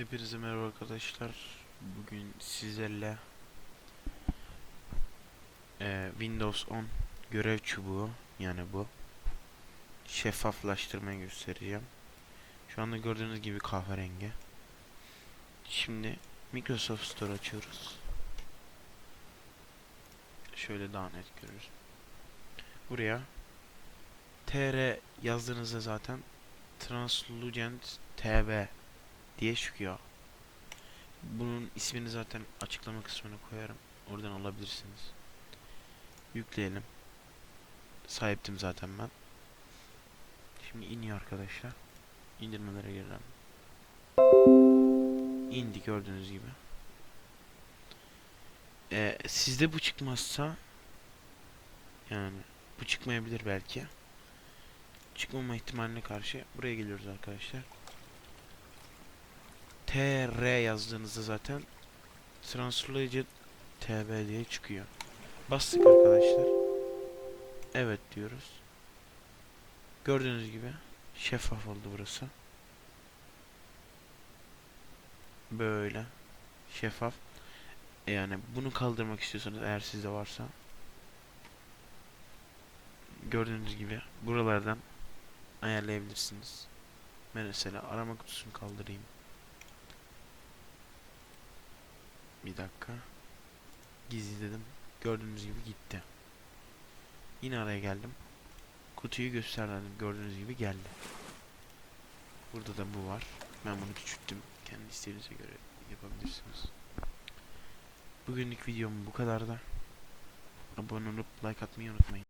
Hepinize merhaba arkadaşlar. Bugün sizlerle eee, Windows 10 görev çubuğu yani bu şeffaflaştırmayı göstereceğim. Şu anda gördüğünüz gibi kahverengi. Şimdi Microsoft Store açıyoruz. Şöyle daha net görürüz. Buraya TR yazdığınızda zaten Translucent TB diye çıkıyor. Bunun ismini zaten açıklama kısmına koyarım. Oradan alabilirsiniz. Yükleyelim. Sahiptim zaten ben. Şimdi iniyor arkadaşlar. İndirmelere girelim. İndi gördüğünüz gibi. Ee, sizde bu çıkmazsa yani bu çıkmayabilir belki. Çıkmama ihtimaline karşı buraya geliyoruz arkadaşlar. TR yazdığınızda zaten Translated TB diye çıkıyor. Bastık arkadaşlar. Evet diyoruz. Gördüğünüz gibi şeffaf oldu burası. Böyle şeffaf. Yani bunu kaldırmak istiyorsanız eğer sizde varsa gördüğünüz gibi buralardan ayarlayabilirsiniz. Mesela arama kutusunu kaldırayım. Bir dakika. Gizli dedim. Gördüğünüz gibi gitti. Yine araya geldim. Kutuyu gösterdim. Gördüğünüz gibi geldi. Burada da bu var. Ben bunu küçülttüm. Kendi isteğinize göre yapabilirsiniz. Bugünlük videom bu kadar da. Abone olup like atmayı unutmayın.